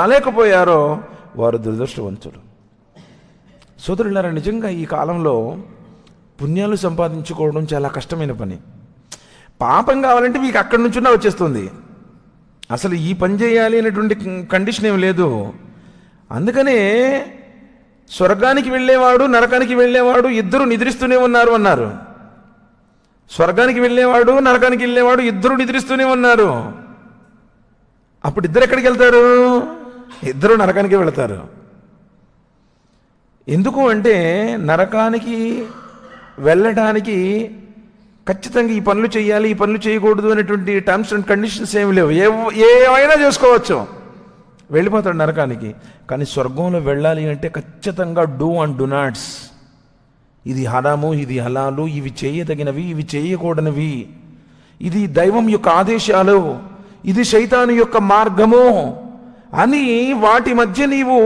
రాలేకపోయారో వారు దురదృష్టవంతులు. సోదరులారా నిజంగా ఈ కాలంలో పుణ్యాలు సంపాదించుకోవడం చాలా కష్టమైన పని. పాపం కావాలంటే మీకు అక్కడి నుంచున్నా వచ్చేస్తుంది. అసలు ఈ పని చేయాలి అనేటువంటి కండిషన్ ఏం లేదు. అందుకనే స్వర్గానికి వెళ్ళేవాడు నరకానికి వెళ్ళేవాడు ఇద్దరు నిద్రిస్తూనే ఉన్నారు అన్నారు. స్వర్గానికి వెళ్ళేవాడు నరకానికి వెళ్ళేవాడు ఇద్దరు నిద్రిస్తూనే ఉన్నారు. అప్పుడు ఇద్దరు ఎక్కడికి వెళ్తారు? ఇద్దరు నరకానికి వెళతారు. ఎందుకు అంటే నరకానికి వెళ్ళడానికి ఖచ్చితంగా ఈ పనులు చేయాలి ఈ పనులు చేయకూడదు అనేటువంటి టర్మ్స్ అండ్ కండిషన్స్ ఏమి లేవు. ఏ ఏమైనా చేసుకోవచ్చు. వెళ్ళిపోతాడు నరకానికి. కానీ స్వర్గంలో వెళ్ళాలి అంటే ఖచ్చితంగా డూ అండ్ డు నాట్స్ ఇది హరాము ఇది హలాలు ఇవి చేయదగినవి ఇవి చేయకూడనివి. ఇది దైవం యొక్క ఆదేశాలు. ఇది శైతాను యొక్క మార్గము. అని వాటి మధ్య నీవు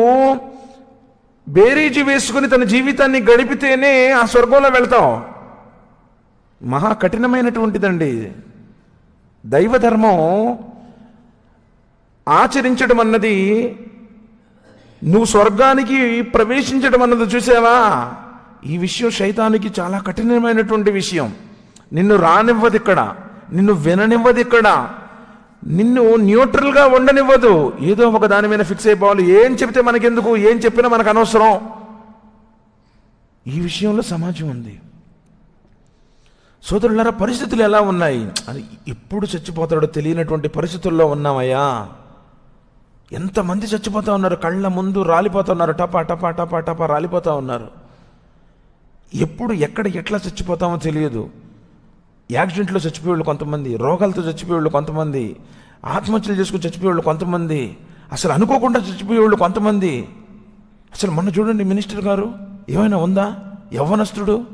బేరీజు వేసుకుని తన జీవితాన్ని గడిపితేనే ఆ స్వర్గంలో వెళ్తావు. మహా కఠినమైనటువంటిదండి. దైవధర్మం ఆచరించడం అన్నది నువ్వు స్వర్గానికి ప్రవేశించడం అన్నది చూసావా? ఈ విషయం శైతానికి చాలా కఠినమైనటువంటి విషయం. నిన్ను రానివ్వదు ఇక్కడ. నిన్ను విననివ్వదు ఇక్కడ. నిన్ను న్యూట్రల్గా ఉండనివ్వదు. ఏదో ఒక దాని మీద ఫిక్స్ అయిపోవాలి. ఏం చెప్తే మనకెందుకు? ఏం చెప్పినా మనకు అనవసరం. ఈ విషయంలో సమాజం ఉంది. సోదరులారా పరిస్థితులు ఎలా ఉన్నాయి? అని ఎప్పుడు చచ్చిపోతాడో తెలియనటువంటి పరిస్థితుల్లో ఉన్నామయ్యా. ఎంతమంది చచ్చిపోతూ ఉన్నారు? కళ్ళ ముందు రాలిపోతూ ఉన్నారు. టపా టపా టపా టపా రాలిపోతూ ఉన్నారు. ఎప్పుడు ఎక్కడ ఎట్లా చచ్చిపోతామో తెలియదు. యాక్సిడెంట్లో చచ్చిపోయేవాళ్ళు కొంతమంది రోగాలతో చచ్చిపోయేవాళ్ళు కొంతమంది ఆత్మహత్యలు చేసుకుని చచ్చిపోయేవాళ్ళు కొంతమంది అసలు అనుకోకుండా చచ్చిపోయేవాళ్ళు కొంతమంది. అసలు మొన్న చూడండి మినిస్టర్ గారు ఏమైనా ఉందా? యవ్వనస్తుడు?